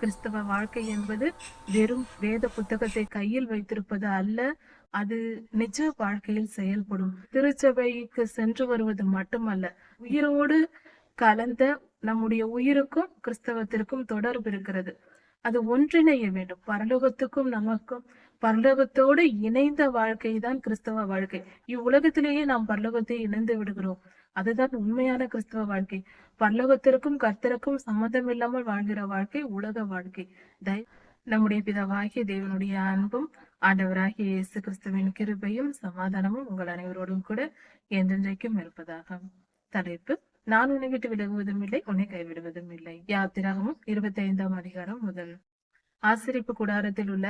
கிறிஸ்தவ வாழ்க்கை என்பது வெறும் வேத புத்தகத்தை கையில் வைத்திருப்பது அல்ல அது நிஜ வாழ்க்கையில் செயல்படும். திருச்சபைக்கு சென்று வருவது மட்டுமல்ல உயிரோடு கலந்த நம்முடைய உயிருக்கும் கிறிஸ்தவத்திற்கும் தொடர்பு இருக்கிறது. அது ஒன்றிணைய வேண்டும். பரலோகத்துக்கும் நமக்கும் பரலோகத்தோடு இணைந்த வாழ்க்கை தான் கிறிஸ்தவ வாழ்க்கை. இவ்வுலகத்திலேயே நாம் பரலோகத்தை இணைந்து விடுகிறோம். அதுதான் உண்மையான கிறிஸ்தவ வாழ்க்கை. பல்லவத்திற்கும் கர்த்தருக்கும் சம்மதம் இல்லாமல் வாழ்கிற வாழ்க்கை உலக வாழ்க்கை. தய நம்முடைய பிதாவாகிய தேவனுடைய அன்பும் ஆண்டவராகிய இயேசு கிறிஸ்துவின் கிருபையும் சமாதானமும் உங்கள் அனைவரோடும் கூட என்றென்றைக்கும் இருப்பதாக. தலைப்பு நான் உன்னை விட்டு விலகுவதும் இல்லை உன்னை கைவிடுவதும் இல்லை. யாத்திராகமும் இருபத்தி ஐந்தாம் அதிகாரம் முதல். ஆசிரிப்பு கூடாரத்தில் உள்ள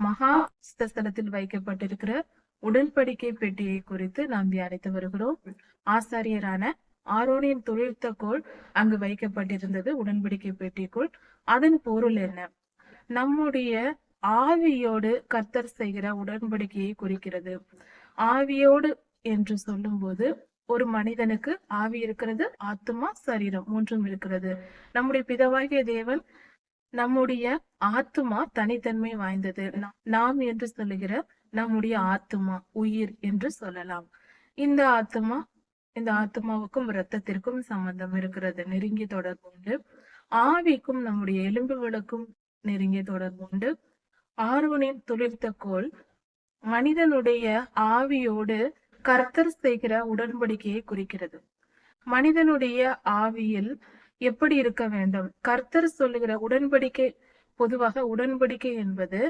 மகா ஸ்தலத்தில் வைக்கப்பட்டிருக்கிற உடன்படிக்கை பெட்டியை குறித்து நாம் தியானித்து வருகிறோம். ஆசாரியரான ஆரோனின் தொழில்த்த கோள் அங்கு வைக்கப்பட்டிருந்தது. உடன்படிக்கை பெட்டிக்குள் அதன் பொருள் என்ன? நம்முடைய ஆவியோடு கர்த்தர் செய்கிற உடன்படிக்கையை குறிக்கிறது. ஆவியோடு என்று சொல்லும்போது ஒரு மனிதனுக்கு ஆவி இருக்கிறது ஆத்மா சரீரம் மூன்றும் இருக்கிறது. நம்முடைய பிதவாகிய தேவன் நம்முடைய ஆத்மா தனித்தன்மை வாய்ந்தது. நாம் என்று சொல்லுகிற நம்முடைய ஆத்மா உயிர் என்று சொல்லலாம். இந்த ஆத்மா இந்த ஆத்மாவுக்கும் இரத்தத்திற்கும் சம்பந்தம் இருக்கிறது. நெருங்கிய தொடர்பு உண்டு. ஆவிக்கும் நம்முடைய எலும்புகளுக்கும் நெருங்கிய தொடர்பு உண்டு. ஆர்வனின் துளிர்த்த கோல் மனிதனுடைய ஆவியோடு கர்த்தர் செய்கிற உடன்படிக்கையை குறிக்கிறது. மனிதனுடைய ஆவியில் எப்படி இருக்க வேண்டும்? கர்த்தர் சொல்லுகிற உடன்படிக்கை பொதுவாக உடன்படிக்கை என்பது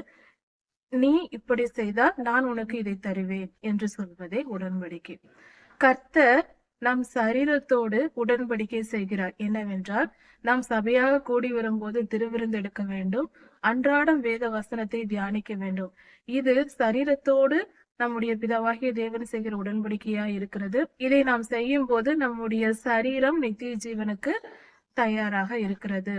நீ இப்படி செய்தால் நான் உனக்கு இதை தருவேன் என்று சொல்வதே உடன்படிக்கை. கர்த்தர் நம் சரீரத்தோடு உடன்படிக்கை செய்கிறார். என்னவென்றால் நாம் சபையாக கூடி வரும்போது திருவிருந்து எடுக்க வேண்டும். அன்றாடம் வேத வசனத்தை தியானிக்க வேண்டும். இது சரீரத்தோடு நம்முடைய பிதாவாகிய தேவன் செய்கிற உடன்படிக்கையா இருக்கிறது. இதை நாம் செய்யும் போது நம்முடைய சரீரம் நித்திய ஜீவனுக்கு தயாராக இருக்கிறது.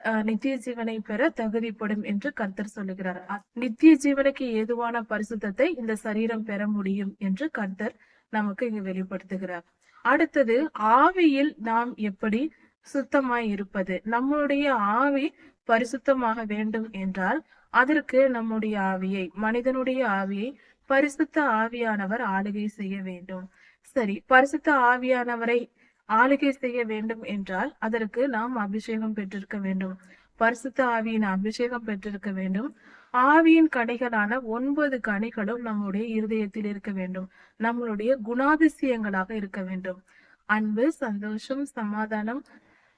அஹ் நித்திய ஜீவனை பெற தகுதிப்படும் என்று கர்த்தர் சொல்லுகிறார். நித்திய ஜீவனுக்கு ஏதுவான பரிசுத்தத்தை இந்த சரீரம் பெற முடியும் என்று கர்த்தர் நமக்கு இங்கு வெளிப்படுத்துகிறார். அடுத்தது ஆவியில் நாம் எப்படி சுத்தமாய் இருப்பது நம்மளுடைய ஆவி பரிசுத்தமாக வேண்டும் என்றால் அதற்கு நம்முடைய ஆவியை மனிதனுடைய ஆவியை பரிசுத்த ஆவியானவர் ஆளுகை செய்ய வேண்டும். சரி பரிசுத்த ஆவியானவரை ஆளுகை செய்ய வேண்டும் என்றால் அதற்கு நாம் அபிஷேகம் பெற்றிருக்க வேண்டும். பரிசுத்த ஆவியின் அபிஷேகம் பெற்றிருக்க வேண்டும். ஆவியின் கனிகளான ஒன்பது கனிகளும் நம்முடைய இருதயத்தில் இருக்க வேண்டும். நம்மளுடைய குணாதிசயங்களாக இருக்க வேண்டும். அன்பு சந்தோஷம் சமாதானம்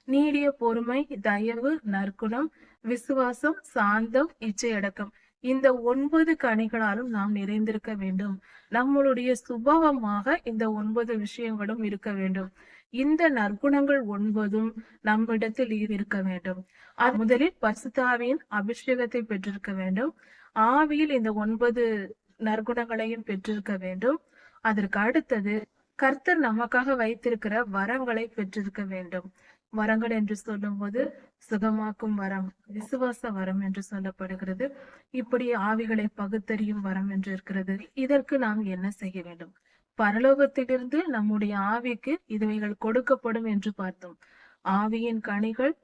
நீடிய பொறுமை தயவு நற்குணம் விசுவாசம் சாந்தம் இச்சையடக்கம் இந்த ஒன்பது கனிகளாலும் நாம் நிறைந்திருக்க வேண்டும். நம்மளுடைய சுபாவமாக இந்த ஒன்பது விஷயங்களும் இருக்க வேண்டும். இந்த நற்குணங்கள் ஒன்பதும் நம்மிடத்தில் இருக்க வேண்டும். அது முதலில் பசுதாவின் அபிஷேகத்தை பெற்றிருக்க வேண்டும். ஆவியில் இந்த ஒன்பது நற்குணங்களையும் பெற்றிருக்க வேண்டும். அதற்கு அடுத்தது கர்த்தர் நமக்காக வைத்திருக்கிற வரங்களை பெற்றிருக்க வேண்டும். வரங்கள் என்று சொல்லும்போது சுகமாக்கும் வரம் விசுவாச வரம் என்று சொல்லப்படுகிறது. இப்படி ஆவிகளை பகுத்தறியும் வரம் என்று இருக்கிறது. இதற்கு நாம் என்ன செய்ய வேண்டும்? பரலோகத்திலிருந்து நம்முடைய ஆவிக்கு இதுவைகள் கொடுக்கப்படும் என்று பார்த்தோம். ஆவியின் கனிகள்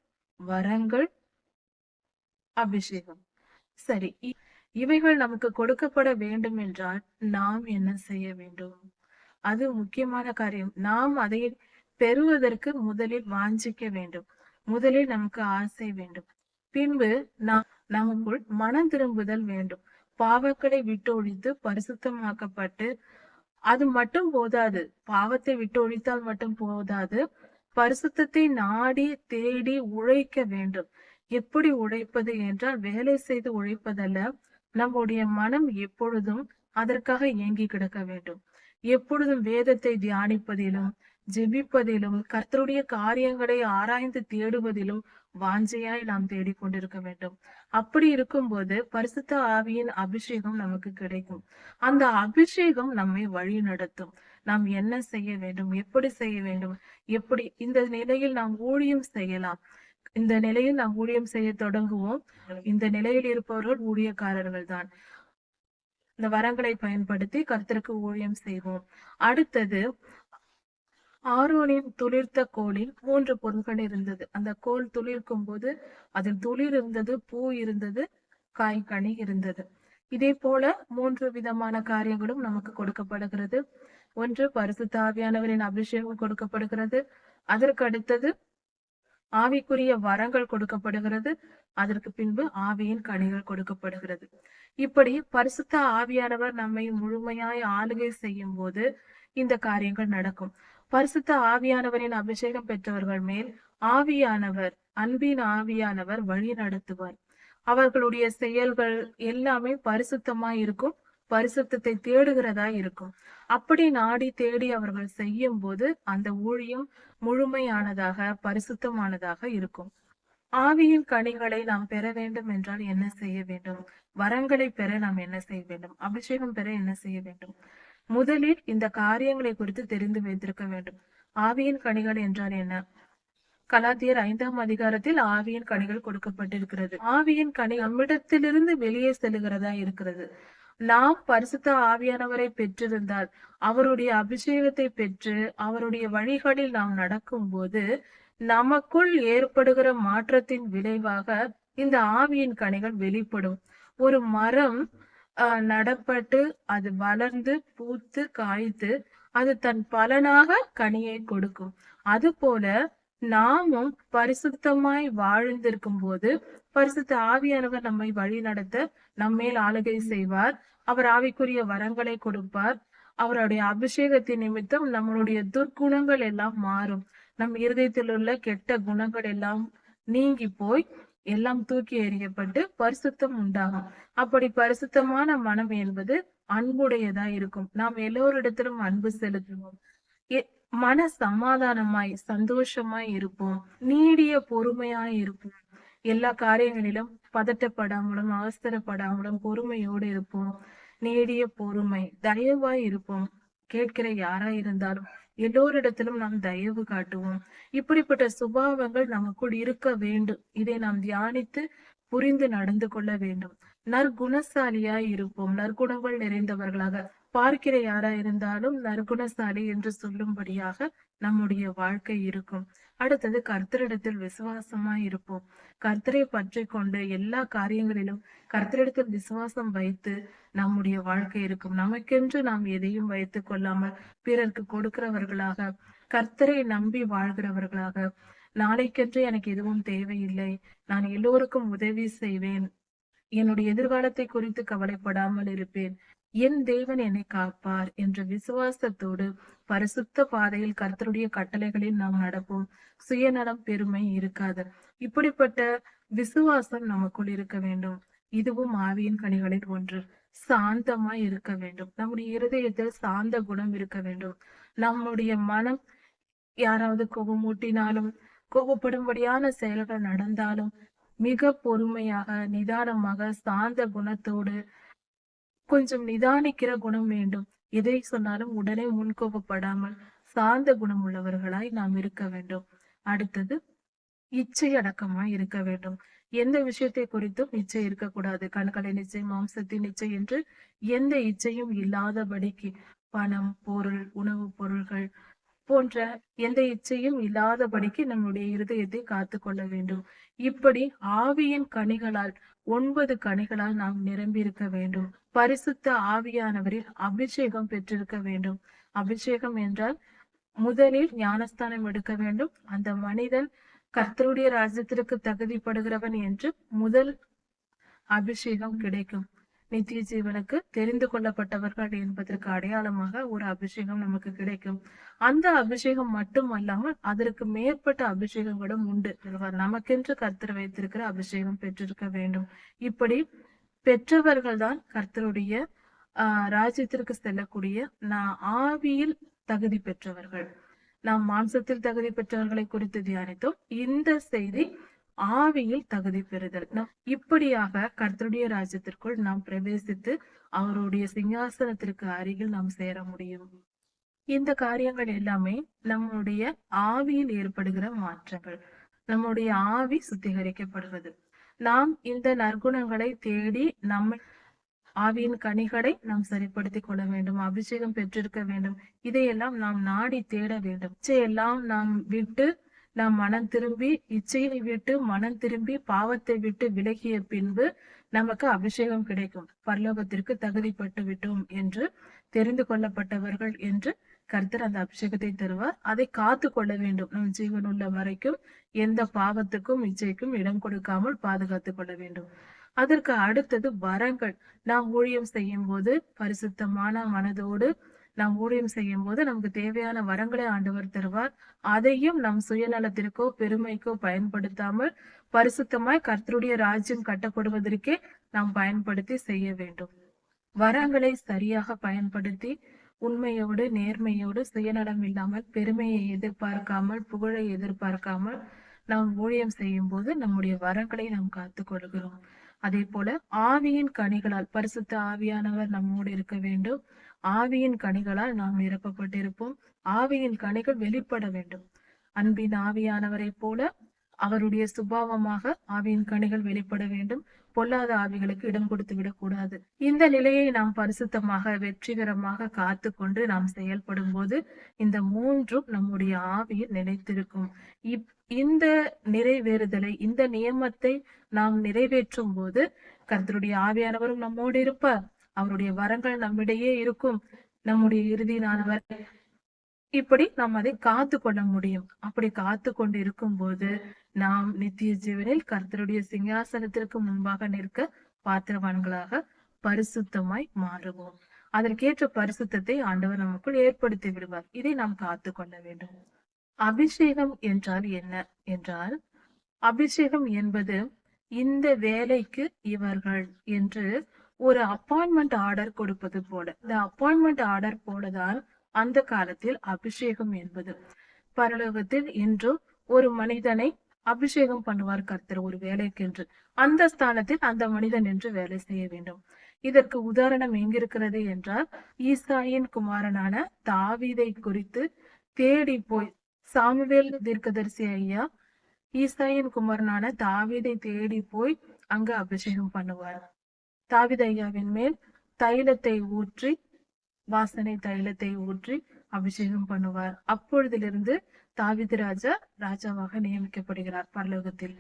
வரங்கள் அபிஷேகம். சரி இவைகள் நமக்கு கொடுக்கப்பட வேண்டும் என்றால் நாம் என்ன செய்ய வேண்டும்? அது முக்கியமான காரியம். நாம் அதை பெறுவதற்கு முதலில் வாஞ்சிக்க வேண்டும். முதலில் நமக்கு ஆசை வேண்டும். பின்பு நாம் நமக்குள் மனம் திரும்புதல் வேண்டும். பாவங்களை விட்டு ஒழித்து பரிசுத்தமாக்கப்பட்டு அது மட்டும் போதாது. பாவத்தை விட்டு ஒழித்தால் மட்டும் போதாது. பரிசுத்தத்தை நாடி தேடி உழைக்க வேண்டும். எப்படி உழைப்பது என்றால் வேலை செய்து உழைப்பதல்ல. நம்முடைய மனம் எப்பொழுதும் அதற்காக ஏங்கி கிடக்க வேண்டும். எப்பொழுதும் வேதத்தை தியானிப்பதிலும் ஜெபிப்பதிலும் கர்த்தருடைய காரியங்களை ஆராய்ந்து தேடுவதிலும் வாஞ்சையாய் நாம் தேடிக்கொண்டிருக்க வேண்டும். அப்படி இருக்கும்போது பரிசுத்த ஆவியின் அபிஷேகம் நமக்கு கிடைக்கும். அந்த அபிஷேகம் நம்மை வழி நடத்தும். நாம் என்ன செய்ய வேண்டும்? எப்படி செய்ய வேண்டும்? எப்படி இந்த நிலையில் நாம் ஊழியம் செய்யலாம்? இந்த நிலையில் நாம் ஊழியம் செய்ய தொடங்குவோம். இந்த நிலையில் இருப்பவர்கள் ஊழியக்காரர்கள் தான். இந்த வரங்களை பயன்படுத்தி கருத்திற்கு ஊழியம் செய்வோம். அடுத்தது ஆரோனின் துளிர்த்த கோலில் மூன்று பொருட்கள் இருந்தது. அந்த கோல் துளிர்க்கும் போது அதில் துளிர் இருந்தது பூ இருந்தது காய் கனி இருந்தது. இதே போல மூன்று விதமான காரியங்களும் நமக்கு கொடுக்கப்படுகிறது. ஒன்று பரிசுத்த ஆவியானவரின் அபிஷேகம் கொடுக்கப்படுகிறது. அதற்கு அடுத்தது ஆவிக்குரிய வரங்கள் கொடுக்கப்படுகிறது. அதற்கு பின்பு ஆவியின் கனிகள் கொடுக்கப்படுகிறது. இப்படி பரிசுத்த ஆவியானவர் நம்மை முழுமையாய் ஆளுகை செய்யும் போது இந்த காரியங்கள் நடக்கும். பரிசுத்த ஆவியானவரின் அபிஷேகம் பெற்றவர்கள் மேல் ஆவியானவர் அன்பின் ஆவியானவர் வழி நடத்துவார். அவர்களுடைய செயல்கள் எல்லாமே பரிசுத்தமா இருக்கும் பரிசுத்தத்தை தேடுகிறதா இருக்கும். அப்படி நாடி தேடி அவர்கள் செய்யும் போது அந்த ஊழியம் முழுமையானதாக பரிசுத்தமானதாக இருக்கும். ஆவியின் கனிகளை நாம் பெற வேண்டும் என்றால் என்ன செய்ய வேண்டும்? வரங்களை பெற நாம் என்ன செய்ய வேண்டும்? அபிஷேகம் பெற என்ன செய்ய வேண்டும்? முதலில் இந்த காரியங்களை குறித்து தெரிந்து வைத்திருக்க வேண்டும். ஆவியின் கனிகள் என்றால் என்ன? கலாத்தியர் ஐந்தாம் அதிகாரத்தில் ஆவியின் கனிகள் கொடுக்கப்பட்டிருக்கிறது. ஆவியின் கனி நம்மிடத்திலிருந்து வெளியே செல்லுகிறதா இருக்கிறது. நாம் பரிசுத்த ஆவியானவரை பெற்றிருந்தால் அவருடைய அபிஷேகத்தை பெற்று அவருடைய வழிகளில் நாம் நடக்கும் போது நமக்குள் ஏற்படுகிற மாற்றத்தின் விளைவாக இந்த ஆவியின் கனிகள் வெளிப்படும். ஒரு மரம் நடப்பட்டு அது வளர்ந்து பூத்து காய்த்து அது தன் பலனாக கனியை கொடுக்கும். அது போல நாமும் பரிசுத்தமாய் வாழ்ந்திருக்கும் போது பரிசுத்த ஆவியானவர் நம்மை வழி நடத்த நம்மேல் ஆளுகை செய்வார். அவர் ஆவிக்குரிய வரங்களை கொடுப்பார். அவருடைய அபிஷேகத்தின் நிமித்தம் நம்மளுடைய துர்க்குணங்கள் எல்லாம் மாறும். நம் இருதயத்தில் உள்ள கெட்ட குணங்கள் எல்லாம் நீங்கி போய் எல்லாம் தூக்கி எறியப்பட்டு பரிசுத்தம் உண்டாகும். அப்படி பரிசுத்தமான மனம் என்பது அன்புடையதா இருக்கும். நாம் எல்லோரிடத்திலும் அன்பு செலுத்துவோம். மன சமாதானமாய் சந்தோஷமாய் இருப்போம். நீடிய பொறுமையாய் இருப்போம். எல்லா காரியங்களிலும் பதட்டப்படாமலும் அவசரப்படாமலும் பொறுமையோடு இருப்போம். நீடிய பொறுமை தயவாய் இருப்போம். கேட்கிற யாரா இருந்தாலும் எல்லோரிடத்திலும் நாம் தயவு காட்டுவோம். இப்படிப்பட்ட சுபாவங்கள் நமக்குள் இருக்க வேண்டும். இதை நாம் தியானித்து புரிந்து நடந்து கொள்ள வேண்டும். நற்குணசாலியாய் இருப்போம். நற்குணங்கள் நிறைந்தவர்களாக பார்க்கிற யாரா இருந்தாலும் நற்குணசாலி என்று சொல்லும்படியாக நம்முடைய வாழ்க்கை இருக்கும். அடுத்தது கர்த்தரிடத்தில் விசுவாசமாய் இருப்போம். கர்த்தரை பற்றி கொண்டு எல்லா காரியங்களிலும் கர்த்தரிடத்தில் விசுவாசம் வைத்து நம்முடைய வாழ்க்கை இருக்கும். நமக்கென்று நாம் எதையும் வைத்துக் கொள்ளாமல் பிறருக்கு கொடுக்கிறவர்களாக கர்த்தரை நம்பி வாழ்கிறவர்களாக நாளைக்கென்று எனக்கு எதுவும் தேவையில்லை. நான் எல்லோருக்கும் உதவி செய்வேன். என்னுடைய எதிர்காலத்தை குறித்து கவலைப்படாமல் இருப்பேன். என் தேவன் என்னை காப்பார் என்ற விசுவாசத்தோடு பரிசுத்த பாதையில் கர்த்தருடைய கட்டளைகளில் நாம் நடப்போம். சுயநலம் பெருமை இருக்காது. இப்படிப்பட்ட விசுவாசம் நமக்குள் இருக்க வேண்டும். இதுவும் ஆவியின் கனிகளில் ஒன்று. சாந்தமா இருக்க வேண்டும். நம்முடைய இருதயத்தில் சாந்த குணம் இருக்க வேண்டும். நம்முடைய மனம் யாராவது கோபமூட்டினாலும் கோபப்படும்படியான செயல்கள் நடந்தாலும் மிக பொறுமையாக நிதானமாக சாந்த குணத்தோடு கொஞ்சம் நிதானிக்கிற குணம் வேண்டும். எதை சொன்னாலும் உடனே முன்கோபப்படாமல் சார்ந்த குணம் உள்ளவர்களாய் நாம் இருக்க வேண்டும். அடுத்தது இச்சை அடக்கமாய் இருக்க வேண்டும். எந்த விஷயத்தை குறித்தும் இச்சை இருக்கக்கூடாது. கண்களை நிச்சை மாம்சத்தின் நிச்சை என்று எந்த இச்சையும் இல்லாதபடிக்கு பணம் பொருள் உணவுப் பொருள்கள் போன்ற எந்த இச்சையும் இல்லாதபடிக்கு நம்முடைய இருதயத்தை காத்து கொள்ள வேண்டும். இப்படி ஆவியின் கனிகளால் ஒன்பது கனிகளால் நாம் நிரம்பி இருக்க வேண்டும். பரிசுத்த ஆவியானவரில் அபிஷேகம் பெற்றிருக்க வேண்டும். அபிஷேகம் என்றால் முதலில் ஞானஸ்தானம் எடுக்க வேண்டும். அந்த மனிதன் கர்த்தருடைய ராஜ்யத்திற்கு தகுதிப்படுகிறவன் என்று முதல் அபிஷேகம் கிடைக்கும். நித்திய ஜீவனுக்கு தெரிந்து கொள்ளப்பட்டவர்கள் என்பதற்கு அடையாளமாக ஒரு அபிஷேகம் நமக்கு கிடைக்கும். அந்த அபிஷேகம் மட்டும் அல்லாமல் அதற்கு மேற்பட்ட அபிஷேகங்களும் உண்டு. நமக்கென்று கர்த்தர் வைத்திருக்கிற அபிஷேகம் பெற்றிருக்க வேண்டும். இப்படி பெற்றவர்கள் தான் கர்த்தருடைய ராஜ்யத்திற்கு செல்லக்கூடிய நான் ஆவியில் தகுதி பெற்றவர்கள். நாம் மாம்சத்தில் தகுதி பெற்றவர்களை குறித்து தியானித்தோம். இந்த செய்தி ஆவியில் தகுதி பெறுதல். நாம் இப்படியாக கர்த்தருடைய ராஜ்யத்திற்குள் நாம் பிரவேசித்து அவருடைய சிங்காசனத்திற்கு அருகில் நாம் சேர முடியும். இந்த காரியங்கள் எல்லாமே நம்முடைய ஆவியில் ஏற்படுகிற மாற்றங்கள். நம்முடைய ஆவி சுத்திகரிக்கப்படுவது. நாம் இந்த நற்குணங்களை தேடி நம்ம ஆவியின் கனிகளை நாம் சரிப்படுத்திக் கொள்ள வேண்டும் அபிஷேகம் பெற்றிருக்க வேண்டும். இதையெல்லாம் நாம் நாடி தேட வேண்டும். இச்சையெல்லாம் நாம் விட்டு நாம் மனம் திரும்பி இச்சையை விட்டு மனம் திரும்பி பாவத்தை விட்டு விலகிய பின்பு நமக்கு அபிஷேகம் கிடைக்கும். பரலோகத்திற்கு தகுதிப்பட்டு விட்டோம் என்று தெரிந்து கொள்ளப்பட்டவர்கள் என்று கர்த்தர் அந்த அபிஷேகத்தை தருவார். அதை காத்து கொள்ள வேண்டும். நம் ஜீவன் உள்ள வரைக்கும் எந்த பாவத்துக்கும் இச்சைக்கும் இடம் கொடுக்காமல் பாதுகாத்துக் கொள்ள வேண்டும். அதற்கு அடுத்தது வரங்கள். நாம் ஊழியம் செய்யும் போது பரிசுத்தமான மனதோடு நாம் ஊழியம் செய்யும் போது நமக்கு தேவையான வரங்களை ஆண்டவர் தருவார். அதையும் நம் சுயநலத்திற்கோ பெருமைக்கோ பயன்படுத்தாமல் பரிசுத்தமாய் கர்த்தருடைய ராஜ்யம் கட்டப்படுவதற்கே நாம் பயன்படுத்தி செய்ய வேண்டும். வரங்களை சரியாக பயன்படுத்தி உண்மையோடு நேர்மையோடு சுயநலம் இல்லாமல் பெருமையை எதிர்பார்க்காமல் புகழை எதிர்பார்க்காமல் நாம் ஊழியம் செய்யும் போது நம்முடைய வரங்களை நாம் காத்துக் கொள்கிறோம். அதே போல ஆவியின் கனிகளால் பரிசுத்த ஆவியானவர் நம்மோடு இருக்க வேண்டும். ஆவியின் கனிகளால் நாம் நிரப்பப்பட்டிருப்போம். ஆவியின் கனிகள் வெளிப்பட வேண்டும். அன்பின் ஆவியானவரை போல அவருடைய சுபாவமாக ஆவியின் கனிகள் வெளிப்பட வேண்டும். பொல்லாத ஆவிகளுக்கு இடம் கொடுத்து விடக்கூடாது. இந்த நிலையை நாம் பரிசுத்தமாக வெற்றிகரமாக காத்து கொண்டு நாம் செயல்படும் போது இந்த மூன்றும் நம்முடைய ஆவியில் நிலைத்திருக்கும். இப் இந்த நிறைவேறுதலை இந்த நியமத்தை நாம் நிறைவேற்றும் போது கர்த்தருடைய ஆவியானவரும் நம்மோடு இருப்பார். அவருடைய வரங்கள் நம்மிடையே இருக்கும். நம்முடைய இறுதி நாள் வரை இப்படி நாம் அதை காத்து கொள்ள முடியும். அப்படி காத்து கொண்டு இருக்கும் போது நாம் நித்திய ஜீவனில் கர்த்தருடைய சிங்காசனத்திற்கு முன்பாக நிற்க பாத்திரவான்களாக பரிசுத்தமாய் மாறுவோம். அதற்கேற்ற பரிசுத்தத்தை ஆண்டவர் நமக்குள் ஏற்படுத்தி விடுவார். இதை நாம் காத்து கொள்ள வேண்டும். அபிஷேகம் என்றால் என்ன? என்றால் அபிஷேகம் என்பது இந்த வேலைக்கு இவர்கள் என்று ஒரு அப்பாயின்மெண்ட் ஆர்டர் கொடுப்பது போல. இந்த அப்பாயின்மெண்ட் ஆர்டர் போலதான் அந்த காலத்தில் அபிஷேகம் என்பது. பரலோகத்தில் இன்று ஒரு மனிதனை அபிஷேகம் பண்ணுவார் கர்த்தர் ஒரு வேலைக்கென்று. அந்த ஸ்தானத்தில் அந்த மனிதன் என்று வேலை செய்ய வேண்டும். இதற்கு உதாரணம் எங்கிருக்கிறது என்றால் ஈசாயின் குமாரனான தாவீதை குறித்து தேடி போய் சாமுவேல் தீர்க்கதரிசி ஐயா ஈசாயின் குமாரனான தாவீதை தேடி போய் அங்கு அபிஷேகம் பண்ணுவார். தாவித ஐயாவின் மேல் தைலத்தை ஊற்றி வாசனை தைலத்தை ஊற்றி அபிஷேகம் பண்ணுவார். அப்பொழுதிலிருந்து தாவித் ராஜா ராஜாவாக நியமிக்கப்படுகிறார் பரலோகத்தில்.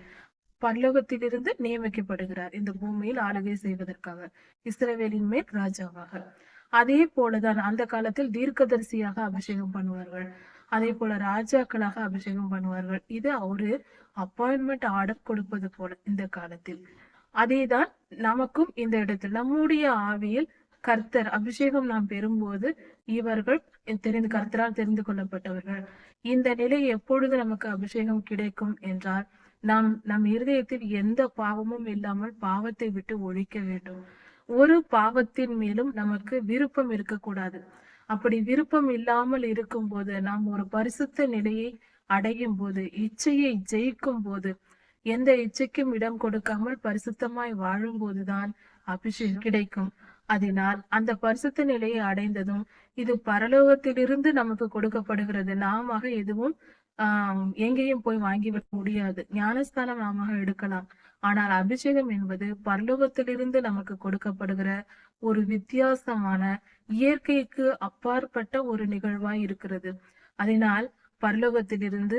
பரலோகத்திலிருந்து நியமிக்கப்படுகிறார். இந்த பூமியில் ஆளுகை செய்வதற்காக. இஸ்ரவேலின் மேல் ராஜாவாக. அதே போலதான் அந்த காலத்தில் தீர்க்கதரிசியாக அபிஷேகம் பண்ணுவார்கள். அதே போல ராஜாக்களாக அபிஷேகம் பண்ணுவார்கள். இது ஒரு அப்பாயின்மெண்ட் ஆர்டர் கொடுப்பது போல இந்த காலத்தில். அதேதான் நமக்கும் இந்த இடத்தில். நம்முடைய ஆவியில் கர்த்தர் அபிஷேகம் நாம் பெறும்போது இவர்கள் தெரிந்து கர்த்தரால் தெரிந்து கொள்ளப்பட்டவர்கள். இந்த நிலை எப்பொழுது நமக்கு அபிஷேகம் கிடைக்கும் என்றால் நாம் நம் இருதயத்தில் எந்த பாவமும் இல்லாமல் பாவத்தை விட்டு ஒழிக்க வேண்டும். ஒரு பாவத்தின் மேலும் நமக்கு விருப்பம் இருக்கக்கூடாது. அப்படி விருப்பம் இல்லாமல் இருக்கும் போது நாம் ஒரு பரிசுத்த நிலையை அடையும் போது இச்சையை ஜெயிக்கும் போது எந்த இச்சைக்கும் இடம் கொடுக்காமல் பரிசுத்தமாய் வாழும் போதுதான் அபிஷேகம் கிடைக்கும். அதனால் அந்த பரிசுத்த நிலையை அடைந்ததும் இது பரலோகத்திலிருந்து நமக்கு கொடுக்கப்படுகிறது. நாம எதுவும் ஆஹ் எங்கேயும் போய் வாங்கிவிட முடியாது. ஞானஸ்தானம் நாம எடுக்கலாம். ஆனால் அபிஷேகம் என்பது பரலோகத்திலிருந்து நமக்கு கொடுக்கப்படுகிற ஒரு வித்தியாசமான இயற்கைக்கு அப்பாற்பட்ட ஒரு நிகழ்வாய் இருக்கிறது. அதனால் பரலோகத்திலிருந்து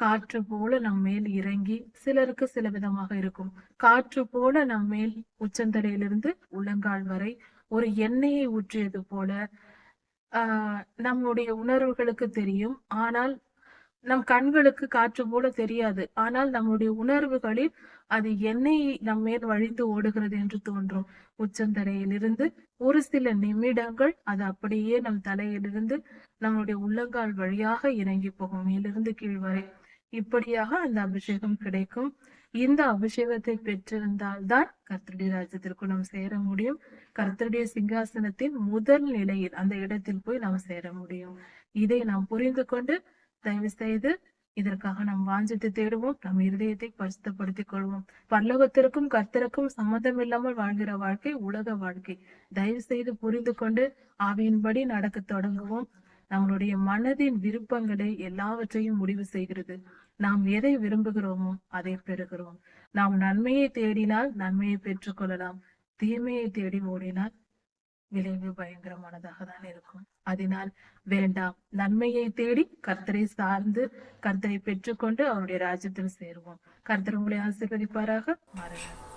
காற்று போல நம் மேல் இறங்கி சிலருக்கு சில விதமாக இருக்கும். காற்று போல நம் மேல் உச்சந்தலையிலிருந்து உள்ளங்கால் வரை ஒரு எண்ணெயை ஊற்றியது போல ஆஹ் நம்முடைய உணர்வுகளுக்கு தெரியும். ஆனால் நம் கண்களுக்கு காற்று போல தெரியாது. ஆனால் நம்முடைய உணர்வுகளில் அது எண்ணெய் நம் மேல் வழிந்து ஓடுகிறது என்று தோன்றும். உச்சந்தலையிலிருந்து ஒரு சில நிமிடங்கள் அது அப்படியே நம் தலையிலிருந்து நம்முடைய உள்ளங்கால் வழியாக இறங்கி போகும். மேலிருந்து கீழ் வரை. இப்படியாக அந்த அபிஷேகம் கிடைக்கும். இந்த அபிஷேகத்தை பெற்றிருந்தால் தான் கர்த்தருடைய ராஜ்யத்திற்கு நாம் சேர முடியும். கர்த்தருடைய சிங்காசனத்தின் முதல் நிலையில் அந்த இடத்தில் போய் நாம் சேர முடியும். இதை நாம் புரிந்து கொண்டு தயவு செய்து இதற்காக நாம் வாஞ்சித்து தேடுவோம். நம் இருதயத்தை பரிசுத்தப்படுத்திக் கொள்வோம். பல்லவத்திற்கும் கர்த்தருக்கும் சம்மதம் இல்லாமல் வாழ்கிற வாழ்க்கை உலக வாழ்க்கை. தயவு செய்து புரிந்து கொண்டு ஆவியின்படி நடக்க தொடங்குவோம். நம்மளுடைய மனதின் விருப்பங்களை எல்லாவற்றையும் முடிவு செய்கிறது. நாம் எதை விரும்புகிறோமோ அதை பெறுகிறோம். நாம் நன்மையை தேடினால் நன்மையை பெற்றுக்கொள்ளலாம் தீமையை தேடி ஓடினால் விளைவு பயங்கரமானதாக தான் இருக்கும். அதனால் வேண்டாம். நன்மையை தேடி கர்த்தரை சார்ந்து கர்த்தரை பெற்றுக்கொண்டு அவருடைய ராஜ்யத்தில் சேருவோம். கர்த்தர் உங்களை ஆசீர்வதிப்பாராக. மாறலாம்